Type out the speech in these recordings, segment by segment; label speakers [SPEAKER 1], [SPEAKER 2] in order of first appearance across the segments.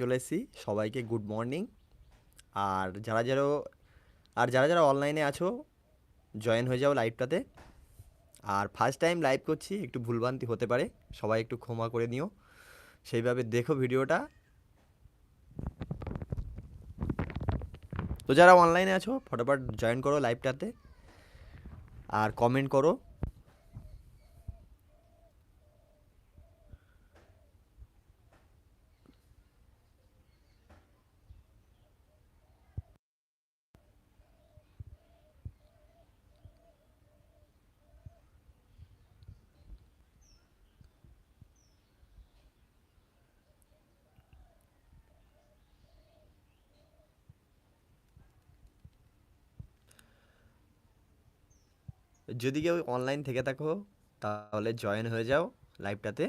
[SPEAKER 1] চলে এসেছি। সবাইকে গুড মর্নিং আর যারা যারা, আর যারা যারা অনলাইনে আছো জয়েন হয়ে যাও লাইভটাতে আর ফার্স্ট টাইম লাইভ করছি, একটু ভুলভ্রান্তি হতে পারে, সবাই একটু ক্ষমা করে নিও। সেইভাবে দেখো ভিডিওটা। তো যারা অনলাইনে আছো, ফটোফট জয়েন করো লাইভটাতে আর কমেন্ট করো। যদি কেউ অনলাইন থেকে থাকো তাহলে জয়েন হয়ে যাও লাইভটাতে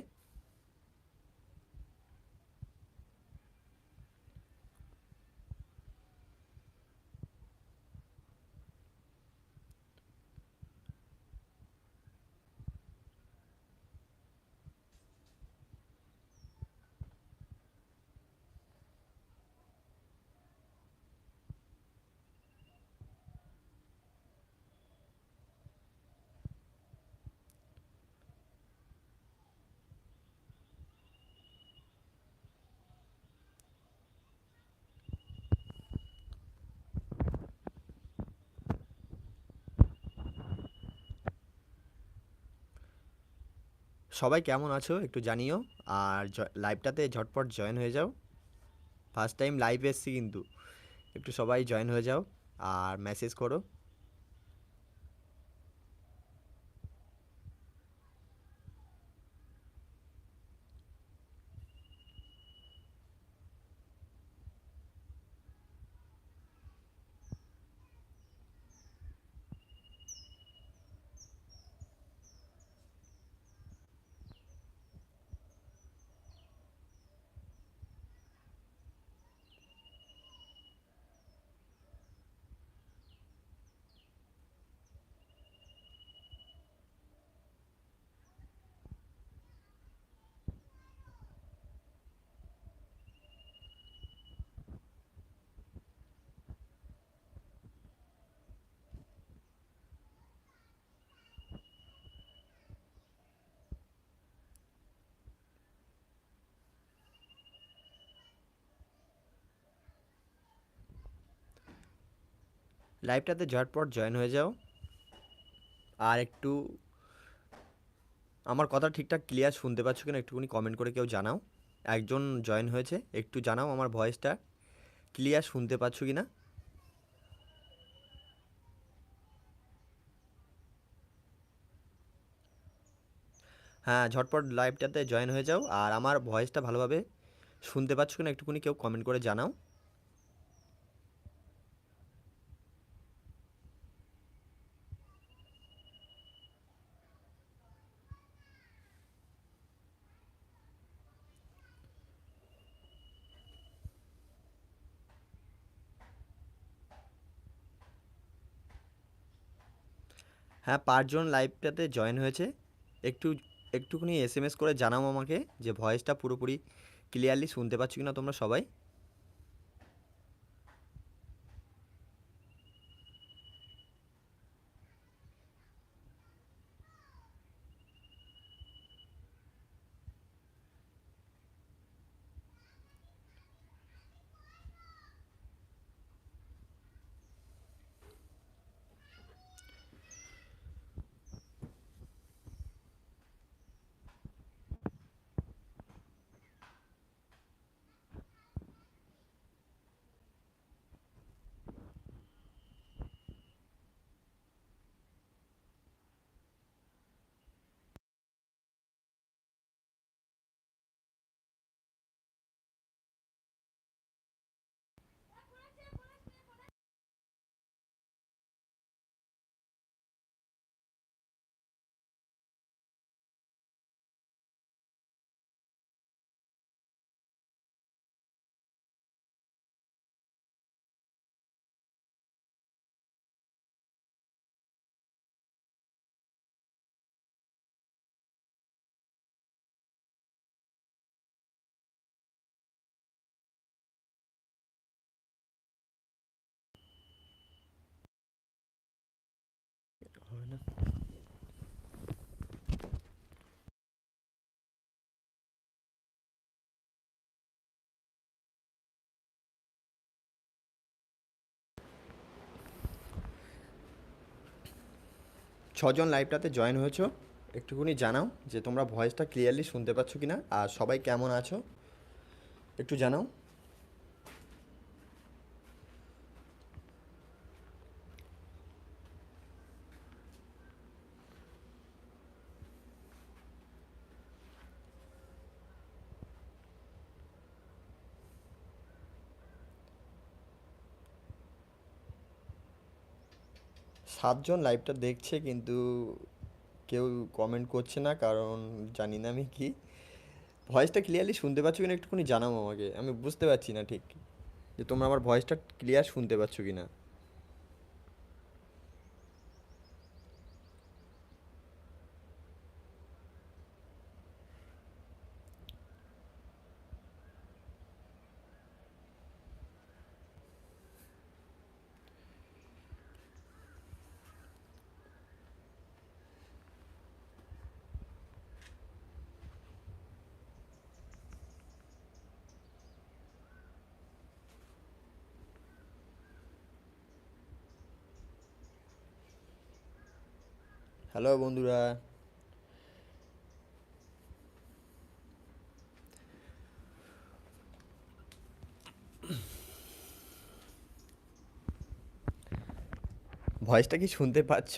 [SPEAKER 1] সবাই কেমন আছো একটু জানিও। আর লাইভটাতে ঝটপট জয়েন হয়ে যাও। ফার্স্ট টাইম লাইভ এসছি কিন্তু। একটু সবাই জয়েন হয়ে যাও। আর মেসেজ করো। লাইভটাতে ঝটপট জয়েন হয়ে যাও। আর একটু আমার কথা ঠিকঠাক ক্লিয়ার শুনতে পাচ্ছ কিনা একটুখানি কমেন্ট করে কেউ জানাও। একজন জয়েন হয়েছে, একটু জানাও আমার ভয়েসটা ক্লিয়ার শুনতে পাচ্ছ কি না হ্যাঁ ঝটপট লাইভটাতে জয়েন হয়ে যাও আর আমার ভয়েসটা ভালোভাবে শুনতে পাচ্ছ কিনা একটুখানি কেউ কমেন্ট করে জানাও। হ্যাঁ পাঁচজন লাইভটাতে জয়েন হয়েছে। একটু, একটুখানি এস এম এস করে জানাও আমাকে যে ভয়েসটা পুরোপুরি ক্লিয়ারলি শুনতে পাচ্ছ কি না তোমরা সবাই। ছজন লাইভটাতে জয়েন হয়েছো একটুখানি জানাও যে তোমরা ভয়েসটা ক্লিয়ারলি শুনতে পাচ্ছ কি না আর সবাই কেমন আছো, একটু জানাও। সাতজন লাইভটা দেখছে, কিন্তু কেউ কমেন্ট করছে না, কারণ জানি না আমি কি। ভয়েসটা ক্লিয়ারলি শুনতে পাচ্ছ কিনা একটুখানি জানাও আমাকে। আমি বুঝতে পারছি না ঠিক। যে তোমরা আমার ভয়েসটা ক্লিয়ার শুনতে পাচ্ছ কি না হ্যালো বন্ধুরা। ভয়েসটা কি শুনতে পাচ্ছ?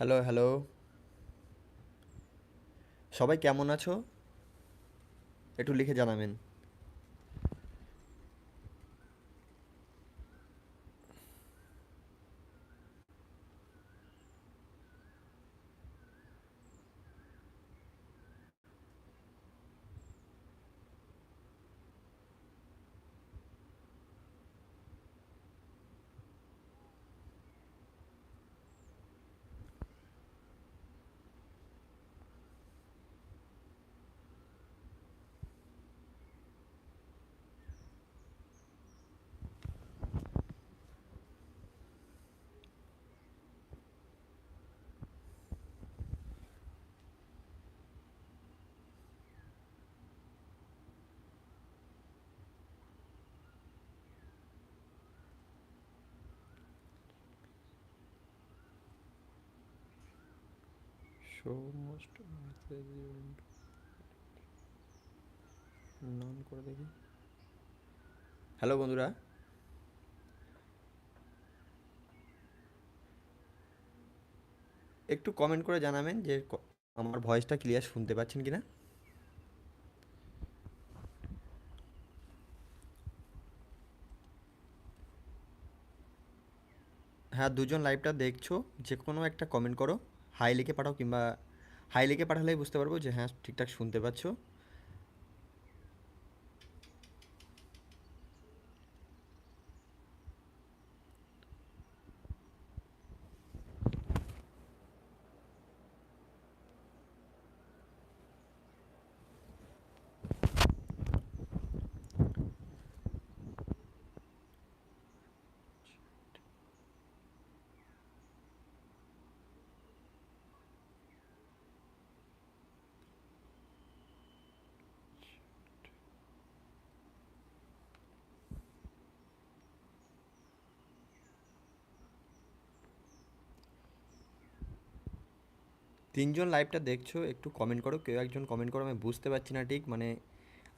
[SPEAKER 1] হ্যালো হ্যালো সবাই কেমন আছো? একটু লিখে জানাবেন। শো মোস্ট নন করে দেখি। হ্যালো বন্ধুরা। একটু কমেন্ট করে জানাবেন যে আমার ভয়েসটা ক্লিয়ার শুনতে পাচ্ছেন কিনা? হ্যাঁ দুজন লাইভটা দেখছ, যে কোনো একটা কমেন্ট করো। হাই লিখে পাঠাও কিংবা হাই লিখে পাঠালেই বুঝতে পারব যে হ্যাঁ ঠিকঠাক শুনতে পাচ্ছো। তিনজন লাইভটা দেখছ, একটু কমেন্ট করো। কেউ একজন কমেন্ট করো, আমি বুঝতে পারছি না ঠিক মানে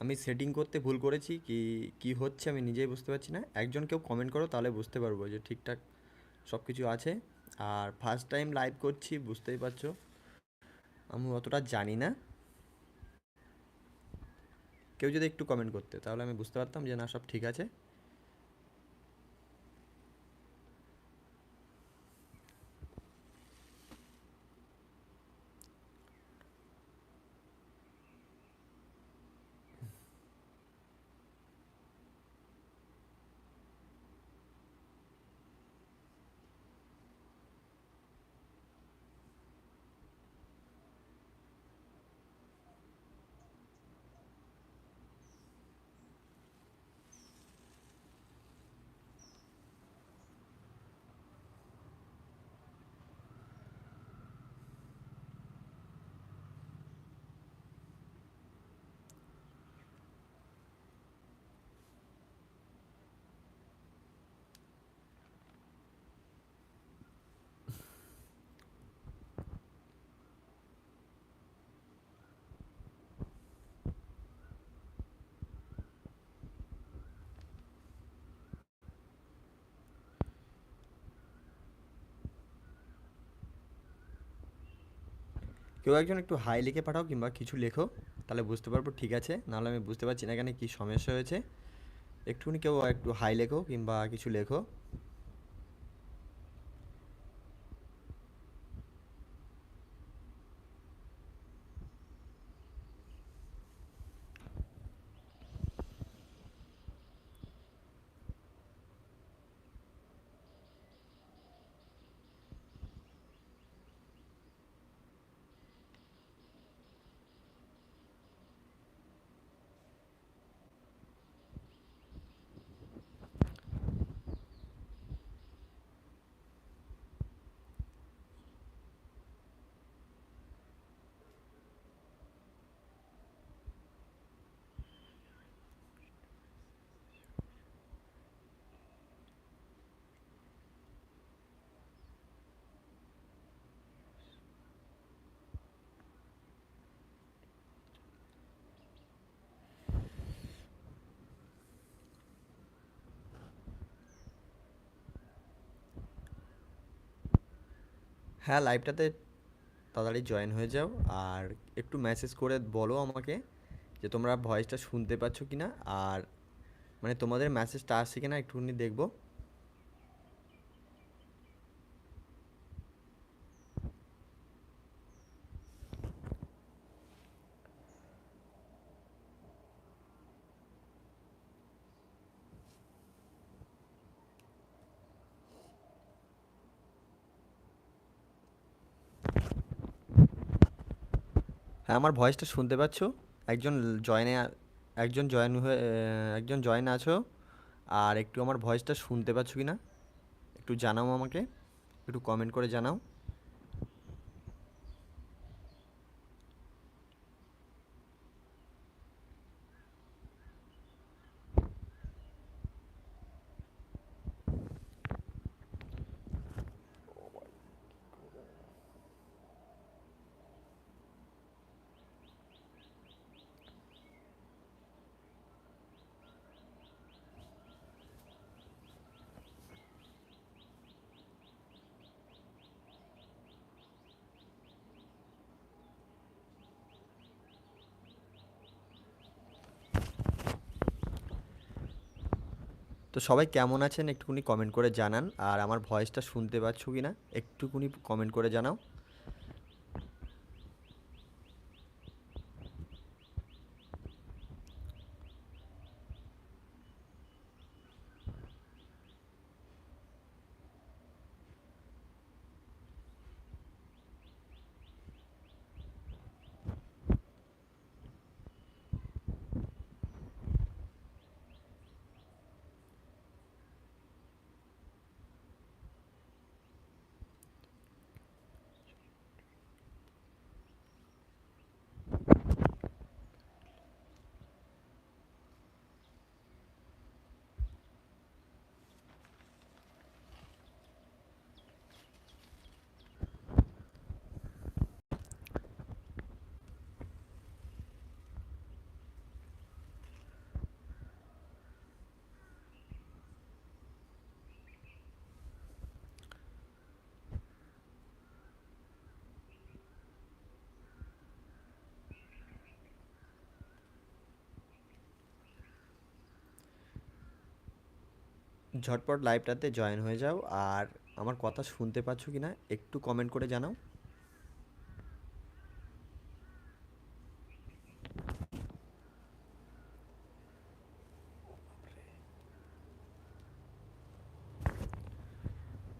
[SPEAKER 1] আমি সেটিং করতে ভুল করেছি কি কি হচ্ছে আমি নিজেই বুঝতে পারছি না। একজন কেউ কমেন্ট করো, তাহলে বুঝতে পারব যে ঠিকঠাক সব কিছু আছে। আর ফার্স্ট টাইম লাইভ করছি, বুঝতেই পারছ। আমি অতটা জানি না। কেউ যদি একটু কমেন্ট করতে, তাহলে আমি বুঝতে পারতাম যে না, সব ঠিক আছে। কেউ একজন একটু হাই লিখে পাঠাও কিংবা কিছু লেখো, তাহলে বুঝতে পারব, ঠিক আছে? নাহলে আমি বুঝতে পারছি না এখানে কী সমস্যা হয়েছে। একটুখানি কেউ একটু হাই লেখো কিংবা কিছু লেখো। হ্যাঁ লাইভটাতে তাড়াতাড়ি জয়েন হয়ে যাও। আর একটু মেসেজ করে বলো আমাকে যে তোমরা ভয়েসটা শুনতে পাচ্ছ কি না আর মানে তোমাদের মেসেজটা আসছে কি না একটুখানি দেখব। আমার ভয়েসটা শুনতে পাচ্ছ? একজন জয়েনে একজন জয়েন হয়ে একজন জয়েন আছো আর একটু আমার ভয়েসটা শুনতে পাচ্ছ কি না একটু জানাও আমাকে, একটু কমেন্ট করে জানাও। তো সবাই কেমন আছেন একটুখানি কমেন্ট করে জানান। আর আমার ভয়েসটা শুনতে পাচ্ছ কি না একটুকুনি কমেন্ট করে জানাও। ঝটপট লাইভটাতে জয়েন হয়ে যাও। আর আমার কথা শুনতে পাচ্ছ কি না একটু কমেন্ট করে জানাও।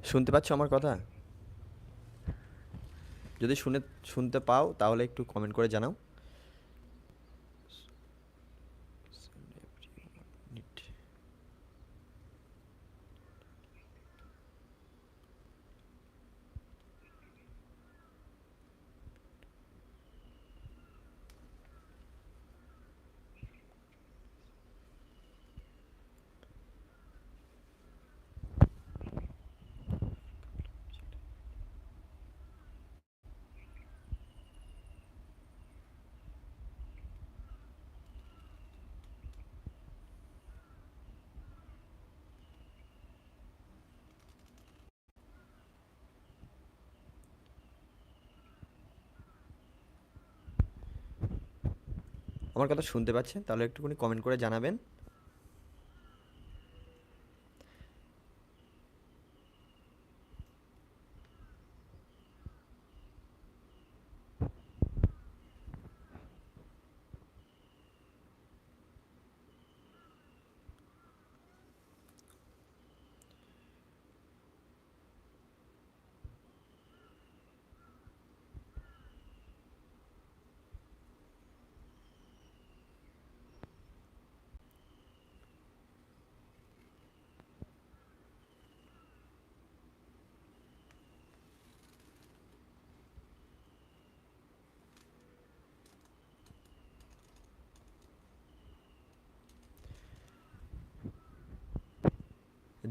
[SPEAKER 1] শুনতে পাচ্ছ আমার কথা? যদি শুনে, শুনতে পাও, তাহলে একটু কমেন্ট করে জানাও। আমার কথা শুনতে পাচ্ছেন তাহলে একটুখানি কমেন্ট করে জানাবেন।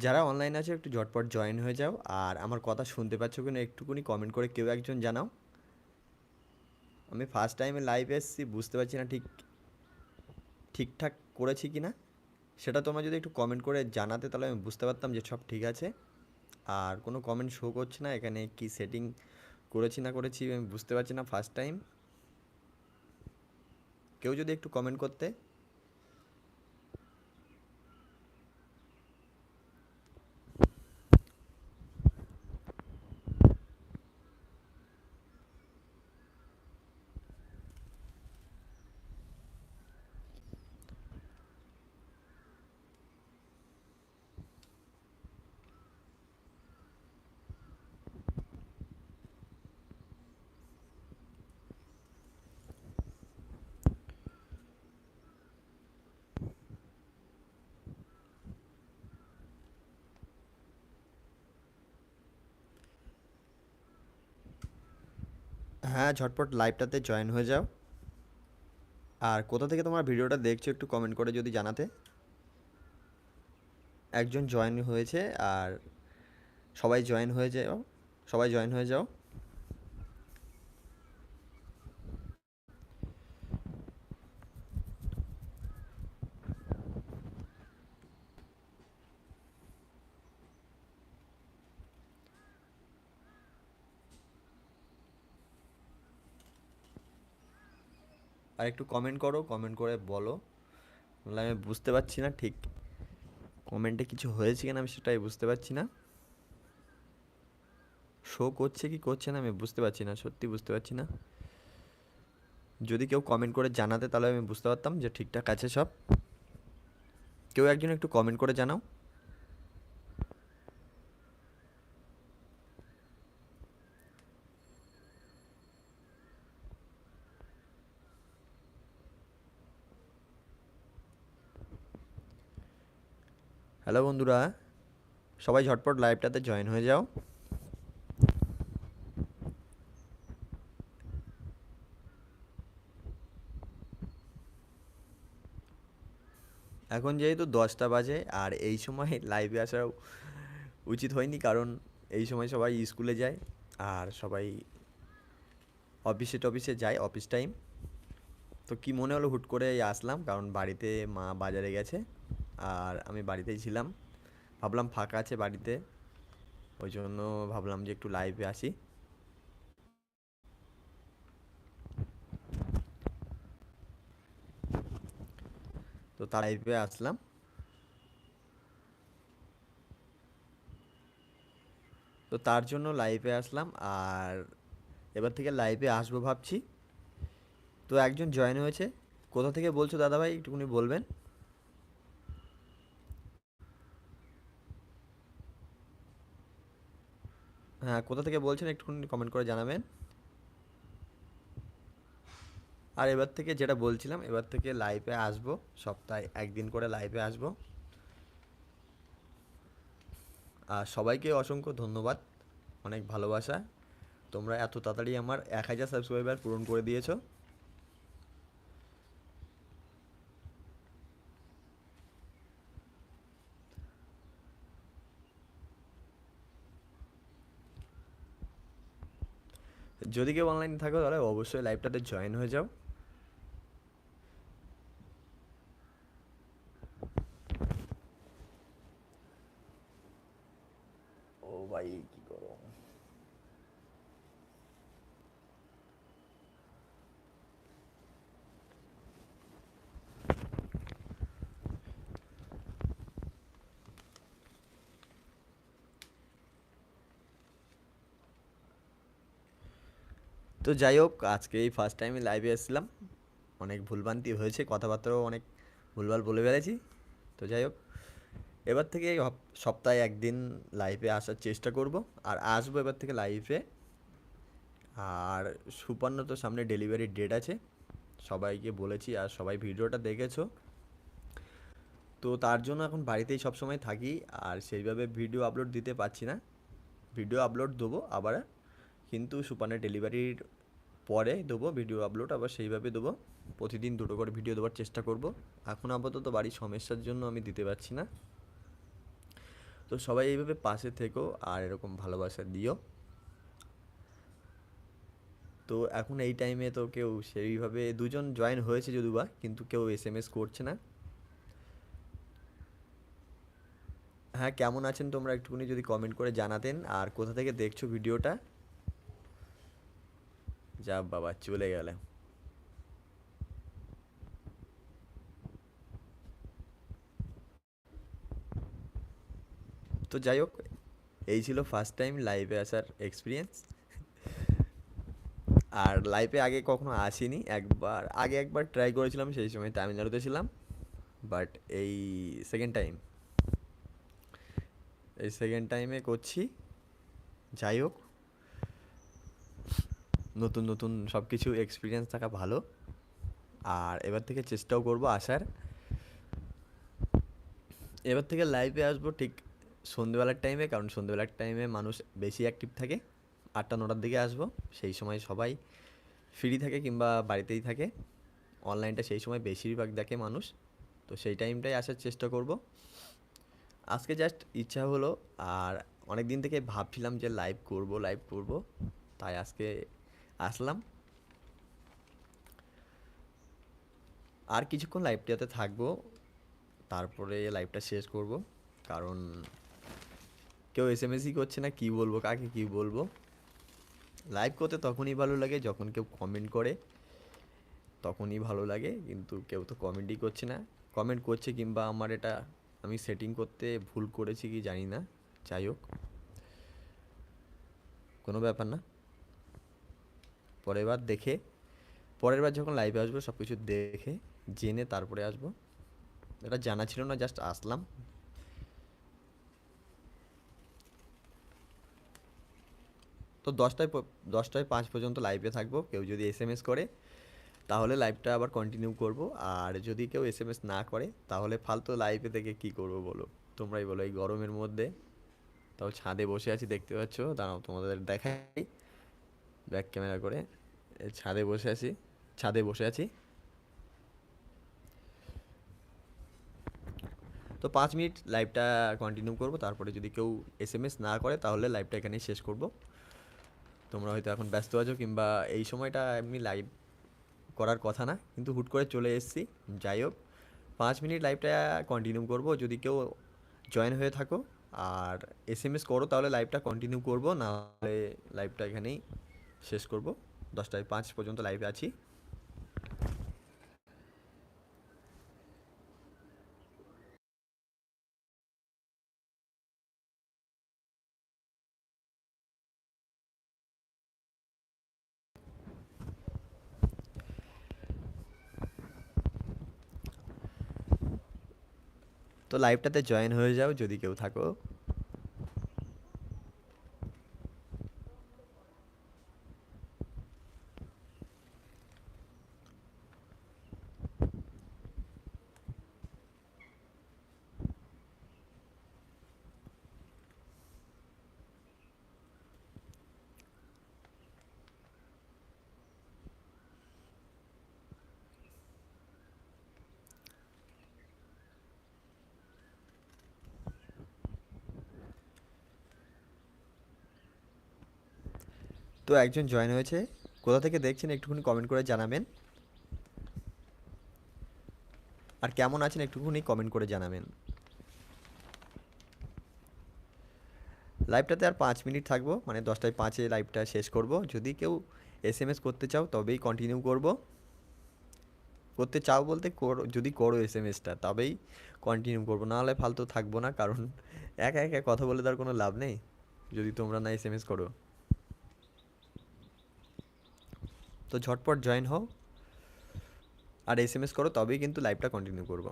[SPEAKER 1] যারা অনলাইন আছে, একটু ঝটপট জয়েন হয়ে যাও। আর আমার কথা শুনতে পাচ্ছ কিনা একটুকুনি কমেন্ট করে কেউ একজন জানাও। আমি ফার্স্ট টাইমে লাইভ এসেছি, বুঝতে পারছি না ঠিক, ঠিকঠাক করেছি কি না সেটা তোমরা যদি একটু কমেন্ট করে জানাতে, তাহলে আমি বুঝতে পারতাম যে সব ঠিক আছে। আর কোনো কমেন্ট শো করছে না, এখানে কি সেটিং করেছি না করেছি আমি বুঝতে পারছি না ফার্স্ট টাইম কেউ যদি একটু কমেন্ট করতে হ্যাঁ ঝটপট লাইভটাতে জয়েন হয়ে যাও। আর কোথা থেকে তোমার ভিডিওটা দেখছ একটু কমেন্ট করে যদি জানাতে। একজন জয়েন হয়েছে আর সবাই জয়েন হয়ে যাও, সবাই জয়েন হয়ে যাও। আর একটু কমেন্ট করো কমেন্ট করে বলো। নাহলে আমি বুঝতে পারছি না ঠিক কমেন্টে কিছু হয়েছে কিনা আমি সেটাই বুঝতে পারছি না। শো করছে কি করছে না আমি বুঝতে পারছি না, সত্যি বুঝতে পারছি না। যদি কেউ কমেন্ট করে জানাতে তাহলে আমি বুঝতে পারতাম যে ঠিকঠাক আছে সব। কেউ একজন একটু কমেন্ট করে জানাও। হ্যালো বন্ধুরা, সবাই ঝটপট লাইভটাতে জয়েন হয়ে যাও। এখন যেহেতু দশটা বাজে, আর এই সময় লাইভে আসা উচিত হয়নি, কারণ এই সময় সবাই স্কুলে যায়, আর সবাই অফিসে টফিসে যায় অফিস টাইম তো কি মনে হলো, হুট করে আসলাম, কারণ বাড়িতে মা বাজারে গেছে। আর আমি বাড়িতেই ছিলাম। ভাবলাম ফাঁকা আছে বাড়িতে। ওই জন্য ভাবলাম যে একটু লাইভে আসি। তো তার লাইভে আসলাম। তো তার জন্য লাইভে আসলাম আর এবার থেকে লাইভে আসব ভাবছি। তো একজন জয়েন হয়েছে। কোথা থেকে বলছো দাদাভাই? একটুখানি বলবেন। হ্যাঁ কোথা থেকে বলছেন একটুখানি কমেন্ট করে জানাবেন। আর এবার থেকে যেটা বলছিলাম, এবার থেকে লাইভে আসব, সপ্তাহে একদিন করে লাইভে আসব। আর সবাইকে অসংখ্য ধন্যবাদ, অনেক ভালোবাসা। তোমরা এত তাড়াতাড়ি আমার এক হাজার সাবস্ক্রাইবার পূরণ করে দিয়েছ। যদি কেউ অনলাইনে থাকো তাহলে অবশ্যই লাইভটাতে জয়েন হয়ে যাও। ও ভাই কি করো তো যাই হোক, আজকে এই ফার্স্ট টাইমে লাইভে এসেছিলাম। অনেক ভুলভ্রান্তি হয়েছে, কথাবার্তাও অনেক ভুলভাল বলে ফেলেছি। তো যাই হোক, এবার থেকে সপ্তাহে একদিন লাইভে আসার চেষ্টা করব আর আসব এবার থেকে লাইভে আর সুপর্ণ তো সামনে ডেলিভারির ডেট আছে, সবাইকে বলেছি আর সবাই ভিডিওটা দেখেছ। তো তার জন্য এখন বাড়িতেই সব সময় থাকি আর সেইভাবে ভিডিও আপলোড দিতে পারছি না। ভিডিও আপলোড দেবো, আবার কিন্তু সুপানের ডেলিভারির পরে দেবো ভিডিও আপলোড, আবার সেইভাবে দেবো। প্রতিদিন দুটো করে ভিডিও দেওয়ার চেষ্টা করব। এখন আপাতত বাড়ির সমস্যার জন্য আমি দিতে পারছি না। তো সবাই এইভাবে পাশে থেকো আর এরকম ভালোবাসা দিও। তো এখন এই টাইমে তো কেউ সেইভাবে দুজন জয়েন হয়েছে যদিও বা, কিন্তু কেউ এস এম এস করছে না। হ্যাঁ কেমন আছেন তোমরা একটুখানি যদি কমেন্ট করে জানাতেন, আর কোথা থেকে দেখছ ভিডিওটা? যা বাবা, চলে গেলে। তো যাই হোক, এই ছিল ফার্স্ট টাইম লাইভে আসার এক্সপিরিয়েন্স আর লাইভে আগে কখনো আসিনি, একবার, আগে একবার ট্রাই করেছিলাম, সেই সময় তামিলনাড়ুতে ছিলাম। বাট এই সেকেন্ড টাইম এই সেকেন্ড টাইমে করছি। যাই হোক নতুন নতুন সব কিছু এক্সপিরিয়েন্স থাকা ভালো। আর এবার থেকে চেষ্টাও করব আসার। এবার থেকে লাইভে আসব ঠিক সন্ধেবেলার টাইমে কারণ সন্ধেবেলার টাইমে মানুষ বেশি অ্যাক্টিভ থাকে। আটটা নটার দিকে আসব, সেই সময় সবাই ফ্রি থাকে কিংবা বাড়িতেই থাকে। অনলাইনটা সেই সময় বেশিরভাগ দেখে মানুষ। তো সেই টাইমটাই আসার চেষ্টা করব। আজকে জাস্ট ইচ্ছা হলো, আর অনেক দিন থেকে ভাবছিলাম যে লাইভ করব লাইভ করব। তাই আজকে আসলাম। আর কিছুক্ষণ লাইভটাতে থাকব, তারপরে লাইভটা শেষ করব। কারণ কেউ এস এম এসই করছে না, কী বলব, কাকে কী বলব? লাইভ করতে তখনই ভালো লাগে, যখন কেউ কমেন্ট করে, তখনই ভালো লাগে। কিন্তু কেউ তো কমেন্টই করছে না। কমেন্ট করছে কিংবা আমার এটা আমি সেটিং করতে ভুল করেছি কি জানি না। যাই হোক, কোনো ব্যাপার না। পরের বার দেখে, পরের বার যখন লাইভে আসব সব কিছু দেখে, জেনে তারপরে আসব। এটা জানা ছিল না জাস্ট আসলাম। তো দশটায় দশটায় পাঁচ পর্যন্ত লাইভে থাকব। কেউ যদি এস এম এস করে, তাহলে লাইভটা আবার কন্টিনিউ করব। আর যদি কেউ এস এম এস না করে, তাহলে ফালতু লাইভে থেকে কি করব বলো? তোমরাই বলো, এই গরমের মধ্যে। তাও ছাদে বসে আছি, দেখতে পাচ্ছ? দাঁড়াও, তোমাদের দেখাই। ব্যাক ক্যামেরা করে ছাদে বসে আছি, ছাদে বসে আছি। তো পাঁচ মিনিট লাইভটা কন্টিনিউ করব, তারপরে যদি কেউ এস এম এস না করে, তাহলে লাইভটা এখানেই শেষ করব। তোমরা হয়তো এখন ব্যস্ত আছো, কিংবা এই সময়টা এমনি লাইভ করার কথা না, কিন্তু হুট করে চলে এসেছি। যাই হোক, পাঁচ মিনিট লাইভটা কন্টিনিউ করব। যদি কেউ জয়েন হয়ে থাকো, আর এস এম এস করো, তাহলে লাইভটা কন্টিনিউ করব নাহলে লাইভটা এখানেই শেষ করব। দশটায় পাঁচ পর্যন্ত লাইভে আছি। তো লাইভটাতে জয়েন হয়ে যাও যদি কেউ থাকো। তো একজন জয়েন হয়েছে। কোথা থেকে দেখছেন একটুখানি কমেন্ট করে জানাবেন। আর কেমন আছেন একটুখানি কমেন্ট করে জানাবেন। লাইভটাতে আর পাঁচ মিনিট থাকব মানে দশটায় পাঁচে লাইভটা শেষ করব। যদি কেউ এস এম এস করতে চাও, তবেই কন্টিনিউ করব। করতে চাও বলতে করো, যদি করো এস এম এসটা তবেই কন্টিনিউ করব। নাহলে ফালতু থাকব না, কারণ একা একা কথা বলে তার কোনো লাভ নেই। যদি তোমরা না এস এম এস করো। তো ঝটপট জয়েন হও। আর এস এম এস করো তবেই কিন্তু লাইভটা কন্টিনিউ করব।